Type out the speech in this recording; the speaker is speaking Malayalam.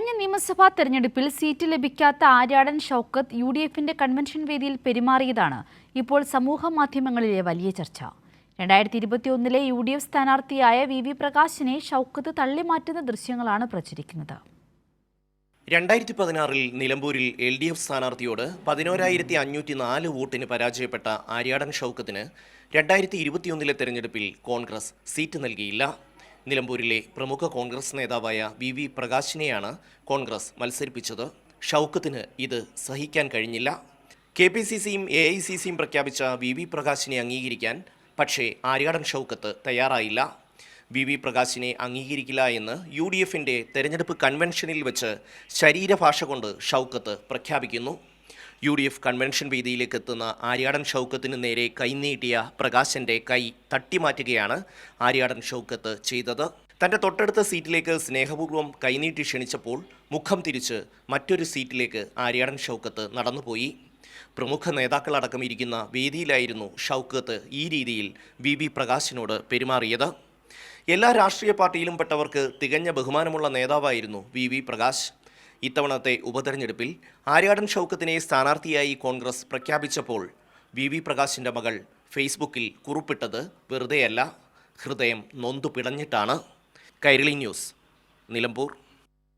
കഴിഞ്ഞ നിയമസഭാ തെരഞ്ഞെടുപ്പിൽ സീറ്റ് ലഭിക്കാത്ത ആര്യാടൻ ഷൗക്കത്ത് യു ഡി എഫിന്റെ കൺവെൻഷൻ വേദിയിൽ പെരുമാറിയതാണ് ഇപ്പോൾ സമൂഹ മാധ്യമങ്ങളിലെ വലിയ ചർച്ച. രണ്ടായിരത്തി ഇരുപത്തിയൊന്നിലെ യു ഡി എഫ് സ്ഥാനാർത്ഥിയായ വി വി പ്രകാശിനെ ഷൗക്കത്ത് തള്ളിമാറ്റുന്ന ദൃശ്യങ്ങളാണ് പ്രചരിക്കുന്നത്. രണ്ടായിരത്തി പതിനാറിൽ നിലമ്പൂരിൽ എൽ ഡി എഫ് സ്ഥാനാർത്ഥിയോട് പതിനോരായിരത്തി അഞ്ഞൂറ്റി നാല് വോട്ടിന് പരാജയപ്പെട്ട ആര്യാടൻ ഷൗക്കത്തിന് രണ്ടായിരത്തി ഇരുപത്തിയൊന്നിലെ തെരഞ്ഞെടുപ്പിൽ കോൺഗ്രസ് സീറ്റ് നൽകിയില്ല. നിലമ്പൂരിലെ പ്രമുഖ കോൺഗ്രസ് നേതാവായ വി വി പ്രകാശിനെയാണ് കോൺഗ്രസ് മത്സരിപ്പിച്ചത്. ഷൗക്കത്തിന് ഇത് സഹിക്കാൻ കഴിഞ്ഞില്ല. കെ പി സി സിയും എ ഐ സി സിയും പ്രഖ്യാപിച്ച വി വി പ്രകാശിനെ അംഗീകരിക്കാൻ പക്ഷേ ആര്യാടൻ ഷൗക്കത്ത് തയ്യാറായില്ല. വി വി പ്രകാശിനെ അംഗീകരിക്കില്ല എന്ന് യു ഡി എഫിന്റെ തെരഞ്ഞെടുപ്പ് കൺവെൻഷനിൽ വെച്ച് ശരീരഭാഷ കൊണ്ട് ഷൗക്കത്ത് പ്രഖ്യാപിക്കുന്നു. യു ഡി എഫ് കൺവെൻഷൻ വേദിയിലേക്ക് എത്തുന്ന ആര്യാടൻ ഷൗക്കത്തിന് നേരെ കൈനീട്ടിയ പ്രകാശന്റെ കൈ തട്ടിമാറ്റുകയാണ് ആര്യാടൻ ഷൗക്കത്ത് ചെയ്തത്. തന്റെ തൊട്ടടുത്ത സീറ്റിലേക്ക് സ്നേഹപൂർവം കൈനീട്ടി ക്ഷണിച്ചപ്പോൾ മുഖം തിരിച്ച് മറ്റൊരു സീറ്റിലേക്ക് ആര്യാടൻ ഷൗക്കത്ത് നടന്നുപോയി. പ്രമുഖ നേതാക്കളടക്കം ഇരിക്കുന്ന വേദിയിലായിരുന്നു ഷൗക്കത്ത് ഈ രീതിയിൽ വി ബി പ്രകാശിനോട് പെരുമാറിയത്. എല്ലാ രാഷ്ട്രീയ പാർട്ടിയിലും പെട്ടവർക്ക് തികഞ്ഞ ബഹുമാനമുള്ള നേതാവായിരുന്നു വി വി പ്രകാശ്. ഇത്തവണത്തെ ഉപതെരഞ്ഞെടുപ്പിൽ ആര്യാടൻ ഷൗക്കത്തിനെ സ്ഥാനാർത്ഥിയായി കോൺഗ്രസ് പ്രഖ്യാപിച്ചപ്പോൾ വി വി പ്രകാശിന്റെ മകൾ ഫേസ്ബുക്കിൽ കുറിപ്പിട്ടത് വെറുതെയല്ല ഹൃദയം നൊന്തു പിടഞ്ഞിട്ടാണ്. കൈരളി ന്യൂസ് നിലമ്പൂർ.